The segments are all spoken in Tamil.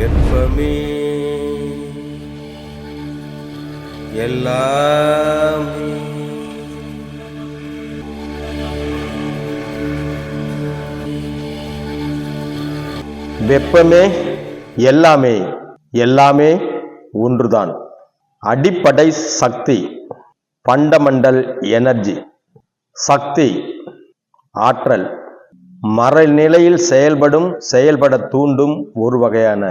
வெப்பமே எல்லாமே வெப்பமே எல்லாமே எல்லாமே ஒன்றுதான். அடிப்படை சக்தி பண்டமண்டல் எனர்ஜி. சக்தி ஆற்றல். மறைநிலையில் செயல்படும் செயல்பட தூண்டும் ஒரு வகையான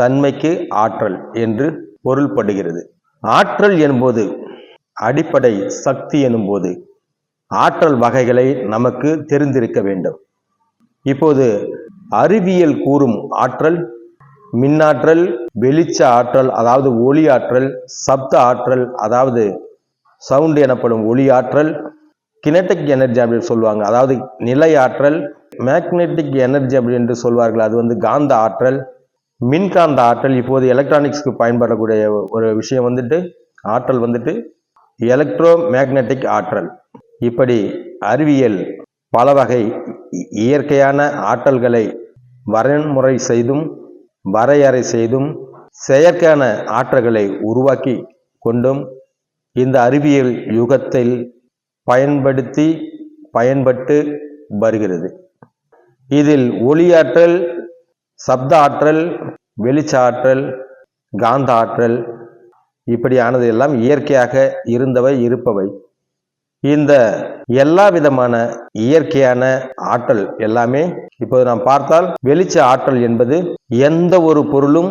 தன்மைக்கு ஆற்றல் என்று பொருள்படுகிறது. ஆற்றல் என்பது அடிப்படை சக்தி எனும்போது ஆற்றல் வகைகளை நமக்கு தெரிந்திருக்க வேண்டும். இப்போது அறிவியல் கூறும் ஆற்றல் மின்னாற்றல் வெளிச்ச ஆற்றல் அதாவது ஒளி ஆற்றல் சப்த ஆற்றல் அதாவது சவுண்ட் எனப்படும் ஒளி ஆற்றல் கினெட்டிக் எனர்ஜி அப்படின்னு சொல்லுவாங்க. அதாவது நிலை ஆற்றல் மேக்னெட்டிக் எனர்ஜி அப்படி என்று சொல்வார்கள். அது வந்து காந்த ஆற்றல் மின்காந்த ஆற்றல். இப்போது எலக்ட்ரானிக்ஸ்க்கு பயன்படக்கூடிய ஒரு விஷயம் வந்துட்டு ஆற்றல் வந்துட்டு எலக்ட்ரோ மேக்னெட்டிக் ஆற்றல். இப்படி அறிவியல் பல வகை இ- இயற்கையான ஆற்றல்களை வரன்முறை செய்தும் வரையறை செய்தும் செயற்கையான ஆற்றல்களை உருவாக்கி கொண்டும் இந்த அறிவியல் யுகத்தில் பயன்படுத்தி பயன்பட்டு வருகிறது. இதில் ஒளியாற்றல் சப்த ஆற்றல் வெளிச்ச ஆற்றல் காந்த ஆற்றல் இப்படியானது எல்லாம் இயற்கையாக இருந்தவை இருப்பவை. இந்த எல்லா விதமான இயற்கையான ஆற்றல் எல்லாமே இப்போது நாம் பார்த்தால் வெளிச்ச ஆற்றல் என்பது எந்த ஒரு பொருளும்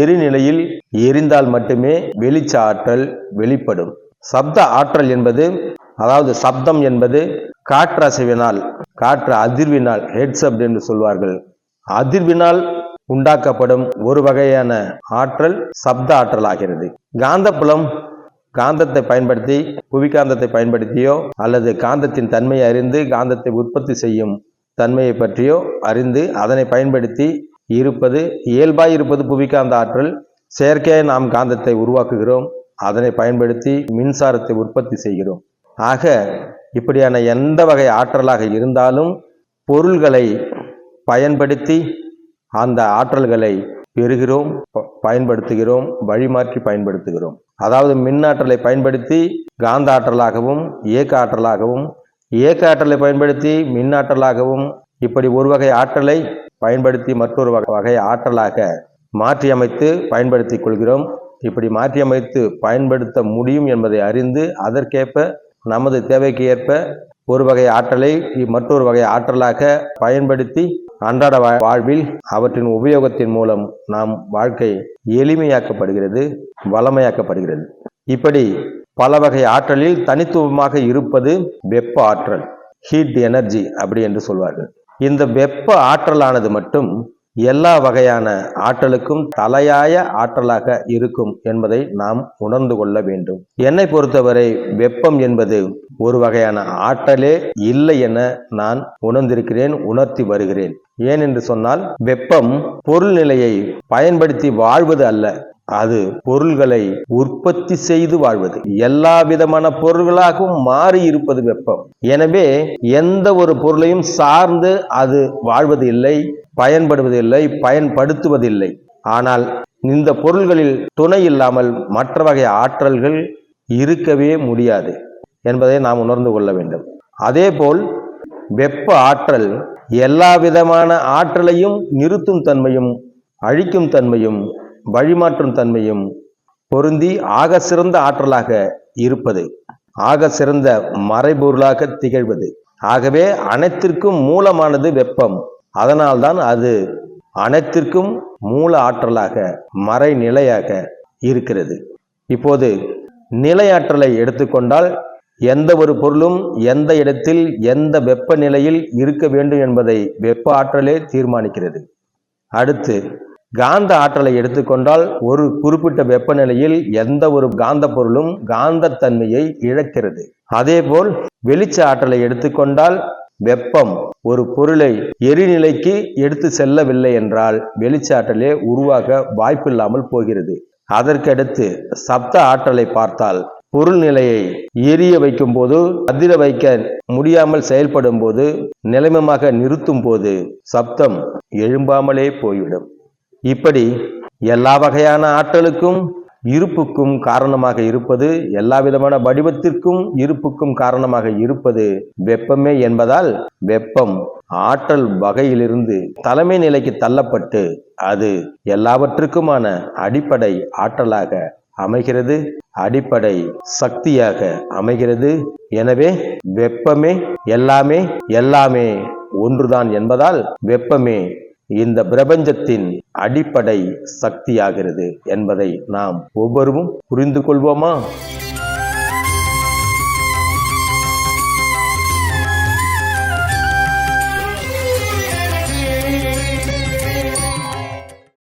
எரிநிலையில் எரிந்தால் மட்டுமே வெளிச்ச ஆற்றல் வெளிப்படும். சப்த ஆற்றல் என்பது அதாவது சப்தம் என்பது காற்றசைவினால் காற்று அதிர்வினால் ஹெட்ஸ் என்று சொல்வார்கள். அதிர்வினால் உண்டாக்கப்படும் ஒரு வகையான ஆற்றல் சப்த ஆற்றல் ஆகிறது காந்தப்புலம் காந்தத்தை பயன்படுத்தி புவிகாந்தத்தை பயன்படுத்தியோ அல்லது காந்தத்தின் தன்மையை அறிந்து காந்தத்தை உற்பத்தி செய்யும் தன்மையை பற்றியோ அறிந்து அதனை பயன்படுத்தி இருப்பது இயல்பாய் இருப்பது புவிகாந்த ஆற்றல். செயற்கையாக நாம் காந்தத்தை உருவாக்குகிறோம். அதனை பயன்படுத்தி மின்சாரத்தை உற்பத்தி செய்கிறோம். ஆக இப்படியான எந்த வகை ஆற்றலாக இருந்தாலும் பொருள்களை பயன்படுத்தி அந்த ஆற்றல்களை பெறுகிறோம் பயன்படுத்துகிறோம் வழிமாற்றி பயன்படுத்துகிறோம். அதாவது மின்னாற்றலை பயன்படுத்தி காந்த ஆற்றலாகவும் இயக்க ஆற்றலாகவும் இயக்க ஆற்றலை பயன்படுத்தி மின்னாற்றலாகவும் இப்படி ஒரு வகை ஆற்றலை பயன்படுத்தி மற்றொரு வகை வகை ஆற்றலாக மாற்றியமைத்து பயன்படுத்திக் கொள்கிறோம். இப்படி மாற்றியமைத்து பயன்படுத்த முடியும் என்பதை அறிந்து அதற்கேற்ப நமது தேவைக்கு ஏற்ப ஒரு வகை ஆற்றலை மற்றொரு வகை ஆற்றலாக பயன்படுத்தி அன்றாட வா- வாழ்வில் அவற்றின் உபயோகத்தின் மூலம் நாம் வாழ்க்கை எளிமையாக்கப்படுகிறது வளமையாக்கப்படுகிறது. இப்படி பல வகை ஆற்றலில் தனித்துவமாக இருப்பது வெப்ப ஆற்றல் ஹீட் எனர்ஜி அப்படி என்று சொல்வார்கள். இந்த வெப்ப ஆற்றலானது மட்டும் எல்லா வகையான ஆற்றலுக்கும் தலையாய ஆற்றலாக இருக்கும் என்பதை நாம் உணர்ந்து கொள்ள வேண்டும். என்னை பொறுத்தவரை வெப்பம் என்பது ஒரு வகையான ஆற்றலே இல்லை என நான் உணர்ந்திருக்கிறேன் உணர்த்தி வருகிறேன். ஏன் என்று சொன்னால் வெப்பம் பொருள் நிலையை பயன்படுத்தி வாழ்வது அல்ல அது பொருள்களை உற்பத்தி செய்து வாழ்வது. எல்லா விதமான பொருள்களாகவும் மாறி இருப்பது வெப்பம். எனவே எந்த ஒரு பொருளையும் சார்ந்து அது வாழ்வது இல்லை பயன்படுவதில்லை பயன்படுத்துவதில்லை. ஆனால் இந்த பொருள்களில் துணை இல்லாமல் மற்ற வகை ஆற்றல்கள் இருக்கவே முடியாது என்பதை நாம் உணர்ந்து கொள்ள வேண்டும். அதேபோல் வெப்ப ஆற்றல் எல்லா விதமான ஆற்றலையும் நிறுத்தும் தன்மையும் அழிக்கும் தன்மையும் வழிமாற்றும் தன்மையும் பொருந்தி ஆக சிறந்த ஆற்றலாக இருப்பது ஆக சிறந்த மறைபொருளாக திகழ்வது. ஆகவே அனைத்திற்கும் மூலமானது வெப்பம். அதனால்தான் அது அனைத்திற்கும் மூல ஆற்றலாக மறைநிலையாக இருக்கிறது. இப்போது நிலையாற்றலை எடுத்துக்கொண்டால் எந்த ஒரு பொருளும் எந்த இடத்தில் எந்த வெப்பநிலையில் இருக்க வேண்டும் என்பதை வெப்ப ஆற்றலே தீர்மானிக்கிறது. அடுத்து காந்த ஆற்றலை எடுத்துக்கொண்டால் ஒரு குறிப்பிட்ட வெப்பநிலையில் எந்த ஒரு காந்த பொருளும் காந்தத்தன்மையை இழக்கிறது. அதேபோல் வெளிச்ச ஆற்றலை எடுத்துக்கொண்டால் வெப்பம் ஒரு பொருளை எரிநிலைக்கு எடுத்து செல்லவில்லை என்றால் வெளிச்சாற்றலே உருவாக வாய்ப்பில்லாமல் போகிறது. அதற்கடுத்து சப்த ஆற்றலை பார்த்தால் பொருள் நிலையை எரிய வைக்கும் போது அதிர வைக்க முடியாமல் செயல்படும் போது நிலைமமாக நிறுத்தும் போது சப்தம் எழும்பாமலே போய்விடும். இப்படி எல்லா வகையான ஆற்றலுக்கும் இருப்புக்கும் காரணமாக இருப்பது எல்லா விதமான வடிவத்திற்கும் இருப்புக்கும் காரணமாக இருப்பது வெப்பமே என்பதால் வெப்பம் ஆற்றல் வகையிலிருந்து தலைமை நிலைக்கு தள்ளப்பட்டு அது எல்லாவற்றுக்குமான அடிப்படை ஆற்றலாக அமைகிறது அடிப்படை சக்தியாக அமைகிறது. எனவே வெப்பமே எல்லாமே எல்லாமே ஒன்றுதான் என்பதால் வெப்பமே இந்த பிரபஞ்சத்தின் அடிப்படை சக்தியாகிறது என்பதை நாம் ஒவ்வொருவரும் புரிந்து கொள்வோமா?